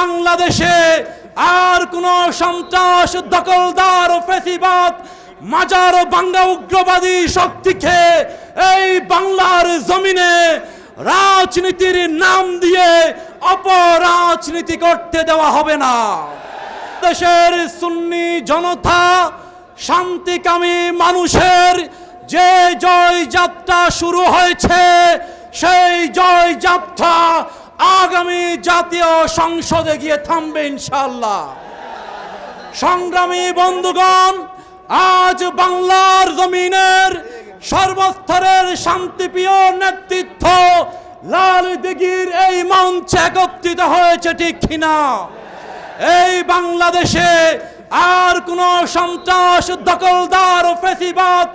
বাংলাদেশে আর কোন সন্ত্রাস, দখলদার ফেসিবাদ, মাজার বাঙ্গা উগ্রবাদী শক্তিকে এই বাংলার জমিনে রাজনীতির নাম দিয়ে অপরাজনীতি করতে দেওয়া হবে না। দেশের সুন্নি জনতা শান্তিকামী মানুষের যে জয় যাত্রা শুরু হয়েছে, সেই জয় যাত্রা আগামী জাতীয় সংসদে গিয়ে থামবে ইনশাল্লাহ সংগ্রামী বন্ধুগণ, আজ বাংলার জমিনের সর্বস্তরের শান্তিপ্রিয় নেতৃত্ব লাল দিঘির এই মঞ্চে একত্রিত হয়েছে ঠিক কিনা? এই বাংলাদেশে আর কোন সন্ত্রাস, দখলদার ফেসিবাদ,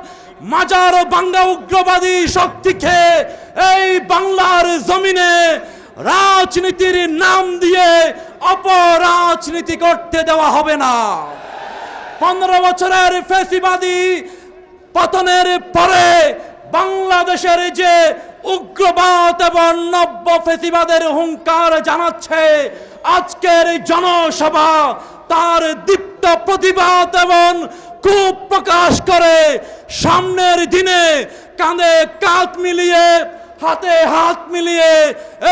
মাজার বাঙ্গা উগ্রবাদী শক্তিকে এই বাংলার জমিনে রাজনীতির নাম দিয়ে অপরাজনীতি করতে দেওয়া হবে না। পনেরো বছরের ফেসিবাদী পতনের পরে বাংলাদেশের যে উগ্রবাদ এবং নব্য ফেসিবাদের হুঙ্কার জানাচ্ছে, আজকের জনসভা তার দীপ্ত প্রতিবাদ এবং খুব প্রকাশ করে সামনের দিনে কাঁধে কাঁধ মিলিয়ে হাতে হাত মিলিয়ে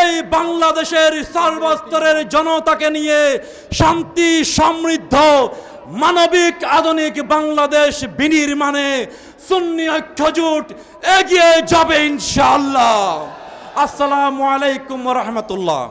এই বাংলাদেশের সর্বস্তরের জনতাকে নিয়ে শান্তি, সমৃদ্ধ, মানবিক, আধুনিক বাংলাদেশ বিনির্মাণে সুন্নি ঐক্যজোট এগিয়ে যাবে ইনশাআল্লাহ। আসসালামু আলাইকুম রহমতুল্লাহ।